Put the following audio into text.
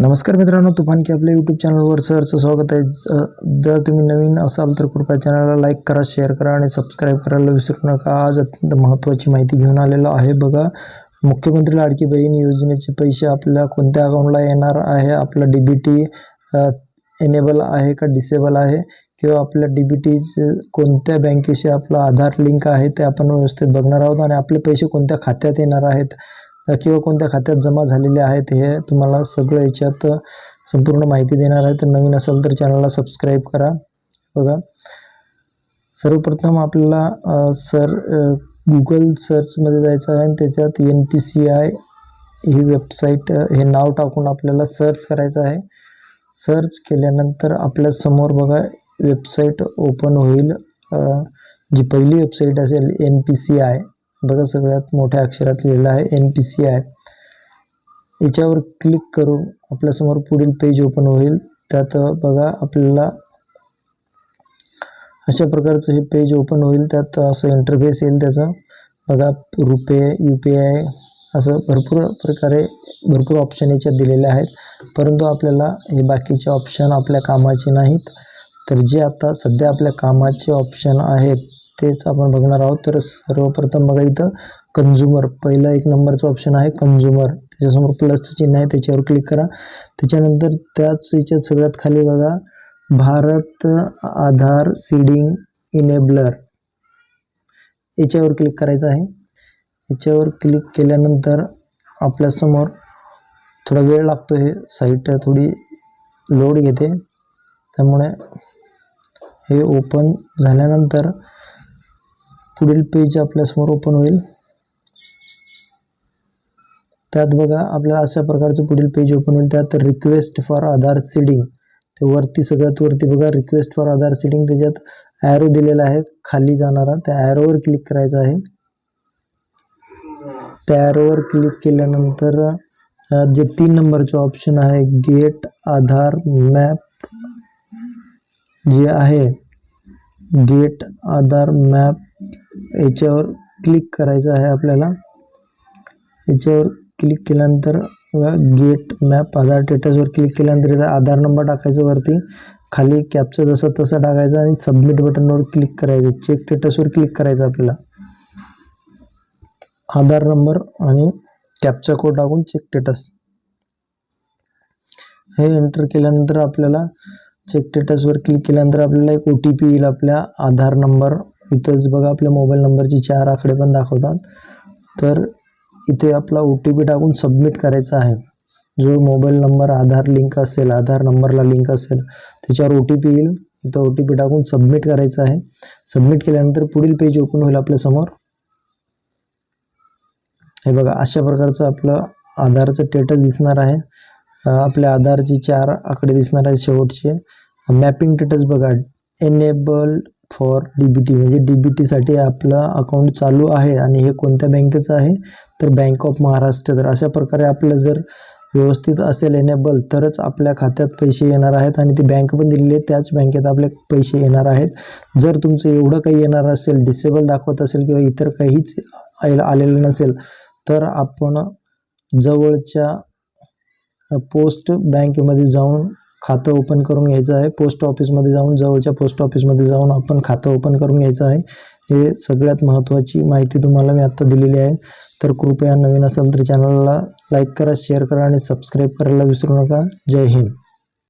नमस्कार मित्रांनो तुफान की आपल्या यूट्यूब चॅनलवर सरचं स्वागत आहे. ज- जर तुम्ही नवीन असाल तर कृपया चॅनलला लाईक करा शेअर करा आणि सबस्क्राईब करायला विसरू नका. आज अत्यंत महत्त्वाची माहिती घेऊन आलेलो आहे बघा. मुख्यमंत्री लाडकी बहीण योजनेचे पैसे आपल्या कोणत्या अकाउंटला येणार आहे? आपलं डी बी टी एनेबल आहे का डिसेबल आहे? किंवा आपल्या डी बी टी कोणत्या बँकेशी आपला आधार लिंक आहे ते आपण व्यवस्थित बघणार आहोत. आणि आपले पैसे कोणत्या खात्यात येणार आहेत? किंवा कोणत्या खात्यात जमा झालेले आहेत हे तुम्हाला सगळं याच्यात संपूर्ण माहिती देणार आहे. तर नवीन असेल तर चॅनलला सबस्क्राईब करा. बघा. सर्वप्रथम आपल्याला सर गुगल सर्चमध्ये जायचं आहे आणि त्याच्यात एन पी सी आय ही वेबसाईट हे नाव टाकून आपल्याला सर्च करायचं आहे. सर्च केल्यानंतर आपल्यासमोर बघा वेबसाईट ओपन होईल. जी पहिली वेबसाईट असेल एन पी सी आय बघा सगळ्यात मोठ्या अक्षरात लिहिलं आहे एन पी सी आय याच्यावर क्लिक करून आपल्यासमोर पुढील पेज ओपन होईल. त्यात बघा आपल्याला अशा प्रकारचं हे पेज ओपन होईल. त्यात असं इंटरफेस येईल त्याचं. बघा रुपे यू पी आय असं भरपूर प्रकारे भरपूर ऑप्शन याच्यात दिलेले आहेत. परंतु आपल्याला हे बाकीचे ऑप्शन आपल्या कामाचे नाहीत. तर जे आता सध्या आपल्या कामाचे ऑप्शन आहेत तेच आपण बघणार आहोत. तर सर्वप्रथम बघा इथं कंझ्युमर पहिला एक नंबरचं ऑप्शन आहे कंझ्युमर त्याच्यासमोर प्लसचं चिन्ह आहे त्याच्यावर क्लिक करा. त्याच्यानंतर त्याच याच्यात सगळ्यात खाली बघा भारत आधार सीडिंग इनेबलर याच्यावर क्लिक करायचं आहे. याच्यावर क्लिक केल्यानंतर आपल्यासमोर थोडा वेळ लागतो हे साईट थोडी लोड घेते. त्यामुळे हे ओपन झाल्यानंतर पुढील पेज आपल्यासमोर ओपन होईल. त्यात बघा आपल्याला अशा प्रकारचं पुढील पेज ओपन होईल. त्यात रिक्वेस्ट फॉर आधार सीडिंग ते वरती सगळ्यात वरती बघा रिक्वेस्ट फॉर आधार सीडिंग त्याच्यात ॲरो दिलेला आहे. खाली जाणारा त्या ॲरोवर क्लिक करायचं आहे. त्या ॲरोवर क्लिक केल्यानंतर जे तीन नंबरचं ऑप्शन आहे गेट आधार मॅप जे आहे गेट आधार मॅप याच्यावर क्लिक करायचं आहे आपल्याला. याच्यावर क्लिक केल्यानंतर गेट मॅप आधार स्टेटसवर क्लिक केल्यानंतर इथं आधार नंबर टाकायचा वरती. खाली कॅपचं जसं तसं टाकायचं आणि सबमिट बटनवर क्लिक करायचं. चेक स्टेटसवर क्लिक करायचं आपल्याला. आधार नंबर आणि कॅपचा कोड टाकून चेक स्टेटस हे एंटर केल्यानंतर आपल्याला चेक स्टेटसवर क्लिक केल्यानंतर आपल्याला एक ओ टी पी येईल आपल्या आधार नंबर इथंच बघा आपल्या मोबाईल नंबरचे चार आकडे पण दाखवतात. तर इथे आपला ओ टी पी टाकून सबमिट करायचा आहे. जो मोबाईल नंबर आधार लिंक असेल आधार नंबरला लिंक असेल त्याच्यावर ओ टी पी येईल. इथं ओ टी पी टाकून सबमिट करायचं आहे. सबमिट केल्यानंतर पुढील पेज ओपन होईल आपल्यासमोर हे बघा अशा प्रकारचं आपलं आधारचं स्टेटस दिसणार आहे. आपल्या आधारचे चार आकडे दिसणार आहे शेवटचे. मॅपिंग स्टेटस बघा. Enable for D B T म्हणजे डी बी टीसाठी आपलं अकाउंट चालू आहे आणि हे कोणत्या बँकेचं आहे? तर बँक ऑफ महाराष्ट्र तर अशा प्रकारे आपलं जर व्यवस्थित असेल एनेबल तरच आपल्या खात्यात पैसे येणार आहेत आणि ती बँक पण दिलेली आहे. त्याच बँकेत आपले पैसे येणार आहेत. जर तुमचं एवढं काही येणार असेल डिसेबल दाखवत असेल किंवा इतर काहीच आलेलं नसेल तर आपण जवळच्या पोस्ट बँकेमध्ये जाऊन खातं ओपन करून घ्यायचं आहे. पोस्ट ऑफिसमध्ये जाऊन जवळच्या पोस्ट ऑफिसमध्ये जाऊन आपण खातं ओपन करून घ्यायचं आहे. हे सगळ्यात महत्त्वाची माहिती तुम्हाला मी आत्ता दिलेली आहे. तर कृपया नवीन असेल तर चॅनलला लाईक करा शेअर करा आणि सबस्क्राईब करायला विसरू नका. जय हिंद.